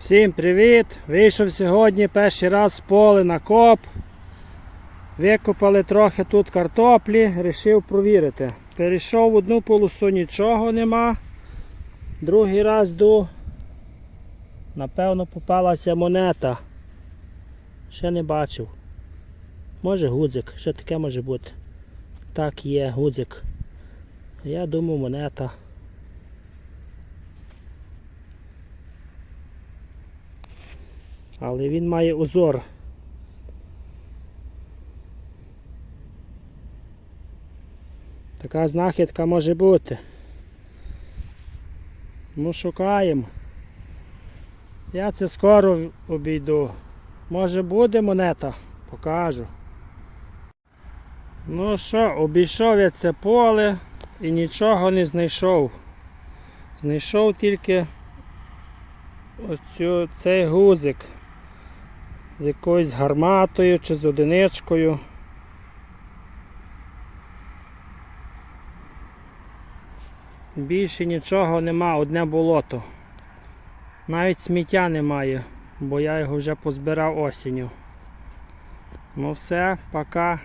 Всім привіт! Вийшов сьогодні перший раз в поле на коп. Викопали трохи тут картоплі, вирішив провірити. Перейшов в одну полосу, нічого нема. Другий раз йду. Напевно, попалася монета. Ще не бачив. Може гудзик, що таке може бути. Так є, гудзик. Я думаю, монета. Але він має узор. Така знахідка може бути. Ну, шукаємо. Я це скоро обійду. Може буде монета, покажу. Ну що, обійшов я це поле і нічого не знайшов. Знайшов тільки оцю, цей гузик з якоюсь гарматою чи з одиничкою. Більше нічого нема, одне болото. Навіть сміття немає, бо я його вже позбирав осінню. Ну все, пока.